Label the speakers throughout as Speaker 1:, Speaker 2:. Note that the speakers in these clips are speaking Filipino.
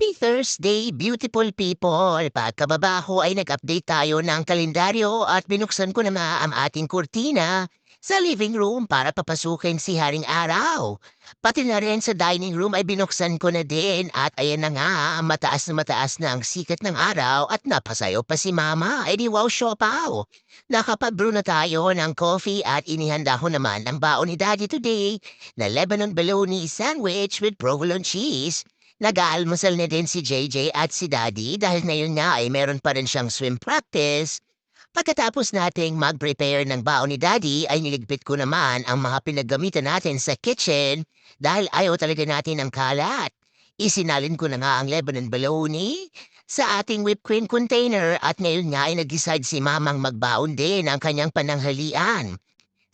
Speaker 1: Happy Thursday, beautiful people! Pagkababa ko ay nag-update tayo ng kalendaryo at binuksan ko naman ang ating kurtina sa living room para papasukin si Haring Araw. Pati na rin sa dining room ay binuksan ko na din at ayan na nga, mataas na mataas na ang sikat ng araw at napasayo pa si Mama. E di wow, siopaw! Nakapag-brew na tayo ng coffee at inihanda ko naman ang baon ni Daddy today na Lebanon bologna sandwich with provolone cheese. Nag-aalmusal na din si JJ at si Daddy dahil ngayon nga ay meron pa rin siyang swim practice. Pagkatapos nating mag-prepare ng baon ni Daddy ay niligpit ko naman ang mga pinaggamitan natin sa kitchen dahil ayaw talaga natin ng kalat. Isinalin ko na nga ang Lebanon bologna sa ating whipped cream container at ngayon nga ay nag-decide si Mamang magbaon din ang kanyang pananghalian.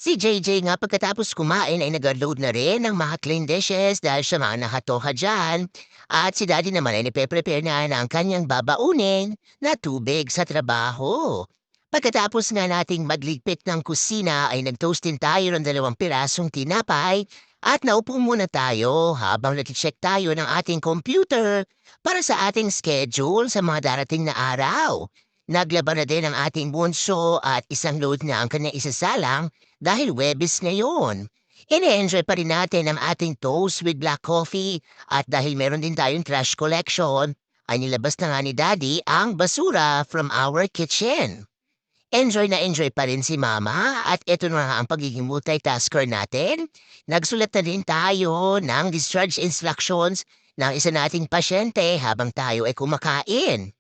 Speaker 1: Si JJ nga pagkatapos kumain ay nag-load na rin ng mga clean dishes dahil siya mga nakatoka dyan. At si Daddy naman ay nipe-prepare na ng kanyang babaunin na tubig sa trabaho. Pagkatapos nga nating magligpit ng kusina ay nag-toast din tayo ng dalawang pirasong tinapay at naupo muna tayo habang nag-check tayo ng ating computer para sa ating schedule sa mga darating na araw. Naglaba na din ang ating bunso at isang load na ang kanyang isasalang dahil Webis ngayon. Ine-enjoy pa rin natin ang ating toast with black coffee at dahil meron din tayong trash collection, ay nilabas na nga ni Daddy ang basura from our kitchen. Enjoy na enjoy pa rin si Mama at ito na nga ang pagiging multitasker natin. Nagsulat na din tayo ng discharge instructions ng isa nating pasyente habang tayo ay kumakain.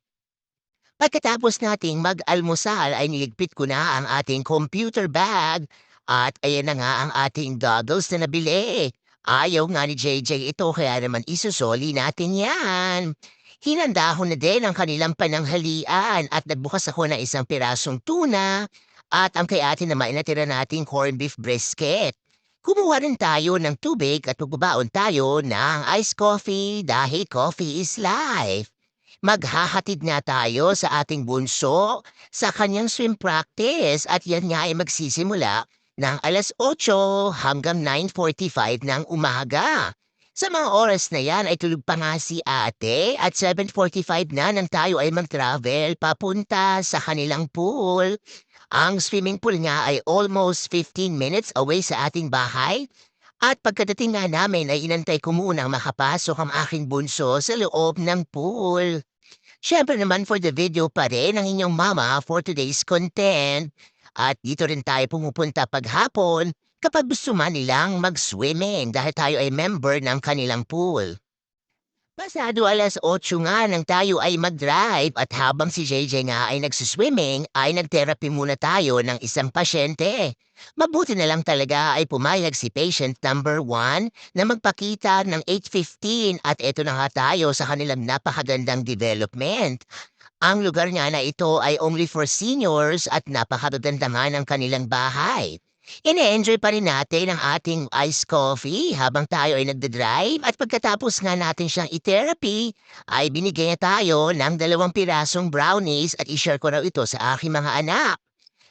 Speaker 1: Pagkatapos nating mag-almusal ay niligpit ko na ang ating computer bag at ayan na nga ang ating goggles na nabili. Ayaw nga ni JJ ito kaya naman isusoli natin yan. Hinanda ko na din ang kanilang pananghalian at nagbukas ako ng isang pirasong tuna at ang kay ate naman inatira nating corned beef brisket. Kumuha rin tayo ng tubig at magbabaon tayo ng iced coffee dahil coffee is life. Maghahatid nga tayo sa ating bunso sa kanyang swim practice at yan nga ay magsisimula ng alas 8 hanggang 9.45 ng umaga. Sa mga oras na yan ay tulog pa nga si ate at 7.45 na nang tayo ay mag-travel papunta sa kanilang pool. Ang swimming pool nga ay almost 15 minutes away sa ating bahay. At pagkadating nga namin ay inantay ko munang makapasok ang aking bunso sa loob ng pool. Siyempre naman for the video pa rin ang inyong mama for today's content. At dito rin tayo pumupunta paghapon kapag gusto man nilang mag-swimming dahil tayo ay member ng kanilang pool. Pasado alas 8 nga nang tayo ay mag-drive at habang si JJ nga ay nagsuswimming ay nag-therapy muna tayo ng isang pasyente. Mabuti na lang talaga ay pumayag si patient number 1 na magpakita ng 8.15 at eto na nga tayo sa kanilang napakagandang development. Ang lugar nga na ito ay only for seniors at napakaganda nga ng kanilang bahay. Ine-enjoy pa rin natin ang ating iced coffee habang tayo ay nagde-drive at pagkatapos nga natin siyang i-therapy ay binigay na tayo ng dalawang pirasong brownies at i-share ko raw ito sa aking mga anak.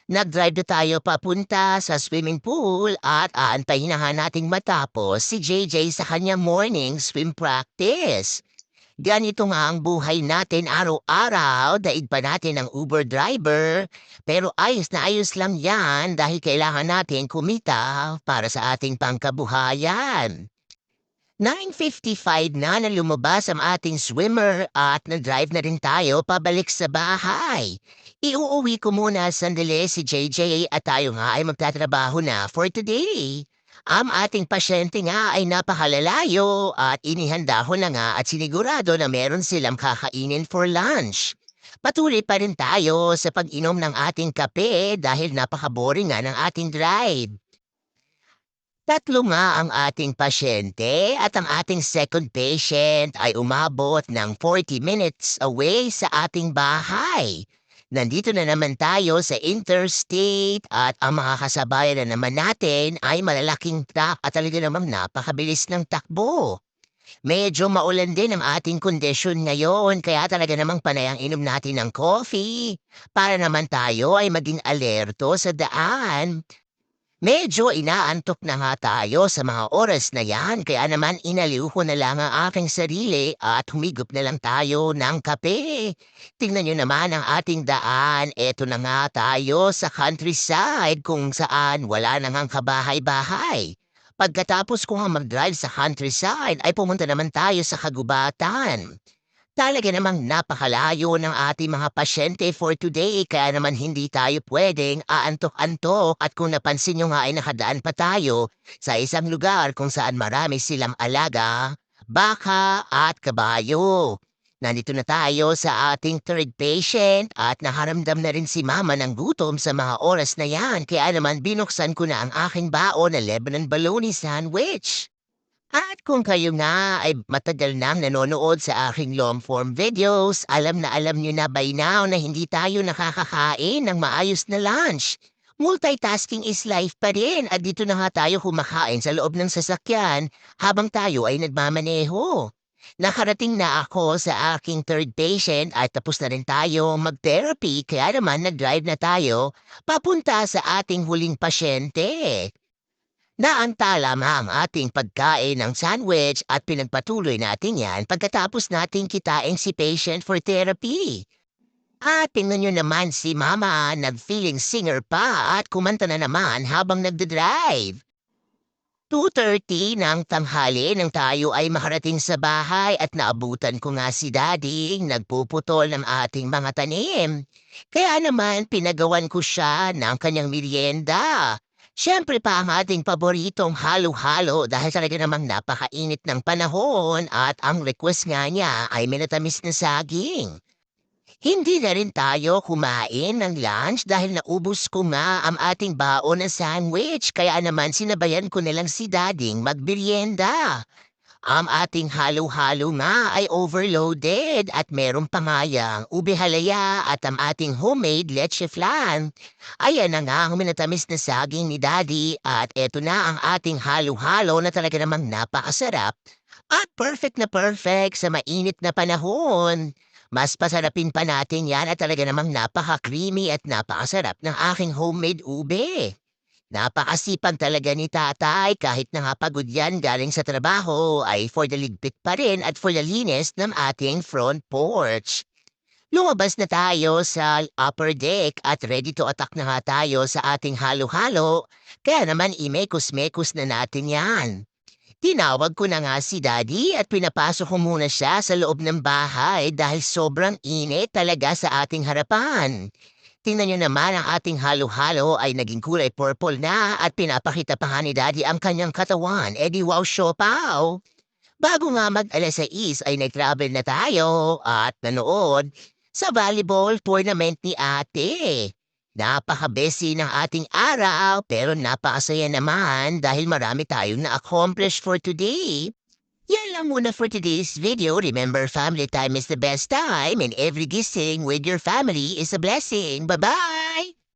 Speaker 1: Nag-drive na tayo papunta sa swimming pool at aantayin na nating matapos si JJ sa kanya morning swim practice. Ganito nga ang buhay natin araw-araw, daig pa natin ang Uber driver. Pero ayos na ayos lang yan dahil kailangan natin kumita para sa ating pangkabuhayan. 9.55 na na lumabas ang ating swimmer at na-drive na rin tayo pabalik sa bahay. Iuuwi ko muna sandali si JJ at tayo nga ay magtatrabaho na for today. Ang ating pasyente nga ay napakalalayo at inihanda ko na nga at sinigurado na meron silang kakainin for lunch. Patuloy pa rin tayo sa pag-inom ng ating kape dahil napaka-boring nga ng ating drive. Tatlo nga ang ating pasyente at ang ating second patient ay umabot ng 40 minutes away sa ating bahay. Nandito na naman tayo sa interstate at ang mga kasabayan na naman natin ay malalaking truck at talaga naman napakabilis ng takbo. Medyo maulan din ang ating kondisyon ngayon kaya talaga namang panayang inom natin ng coffee para naman tayo ay maging alerto sa daan. Medyo inaantok na nga tayo sa mga oras na yan kaya naman inaliw ko na lang ang aking sarili at humigop na lang tayo ng kape. Tingnan nyo naman ang ating daan. Eto na nga tayo sa countryside kung saan wala na ngang kabahay-bahay. Pagkatapos ko nga mag-drive sa countryside ay pumunta naman tayo sa kagubatan. Talaga namang napakalayo ng ating mga pasyente for today kaya naman hindi tayo pwedeng aantok-antok at kung napansin nyo nga ay nakadaan pa tayo sa isang lugar kung saan marami silang alaga, baka at kabayo. Nandito na tayo sa ating third patient at nakaramdam na rin si mama ng gutom sa mga oras na yan kaya naman binuksan ko na ang aking baon na Lebanon Bologna sandwich. At kung kayo nga ay matagal nang nanonood sa aking long form videos, alam na alam nyo na by now na hindi tayo nakakakain ng maayos na lunch. Multitasking is life pa rin at dito na nga tayo kumakain sa loob ng sasakyan habang tayo ay nagmamaneho. Nakarating na ako sa aking third patient at tapos na rin tayo mag-therapy kaya naman nag-drive na tayo papunta sa ating huling pasyente. Naantala ang ating pagkain ng sandwich at pinagpatuloy natin yan pagkatapos nating kitain si patient for therapy. At tingnan nyo naman si mama nag-feeling singer pa at kumanta na naman habang nagdadrive. 2.30 ng tanghali nang tayo ay makarating sa bahay at naabutan ko nga si daddy nagpuputol ng ating mga tanim. Kaya naman pinagawan ko siya ng kanyang merienda. Siyempre pa ang ating paboritong halo-halo dahil talaga namang napakainit ng panahon at ang request nga niya ay minatamis na saging. Hindi na rin tayo kumain ng lunch dahil naubos ko nga ang ating baon na sandwich kaya naman sinabayan ko na lang si dading magbiryenda. Ang ating halo-halo nga ay overloaded at meron pa nga yang ube halaya at ang ating homemade leche flan. Ayan na nga ang minatamis na saging ni Daddy at eto na ang ating halo-halo na talaga namang napakasarap at perfect na perfect sa mainit na panahon. Mas pasarapin pa natin yan at talaga namang napaka-creamy at napakasarap ng aking homemade ube. Napakasipag talaga ni tatay kahit na nga pagod yan galing sa trabaho ay for the ligpit pa rin at for the linis ng ating front porch. Lumabas na tayo sa upper deck at ready to attack na nga tayo sa ating halo-halo kaya naman imekos-mekos na natin yan. Tinawag ko na nga si daddy at pinapasok ko muna siya sa loob ng bahay dahil sobrang init talaga sa ating harapan. Tingnan nyo naman ang ating halo-halo ay naging kulay purple na at pinapakita pa nga ni Daddy ang kanyang katawan. E di wow siopaw! Bago nga mag alas 6 ay nag-travel na tayo at nanood sa volleyball tournament ni ate. Napaka-busy ng ating araw pero napakasaya naman dahil marami tayong na-accomplish for today. Yan lang muna for today's video. Remember, family time is the best time and every gising with your family is a blessing. Bye-bye!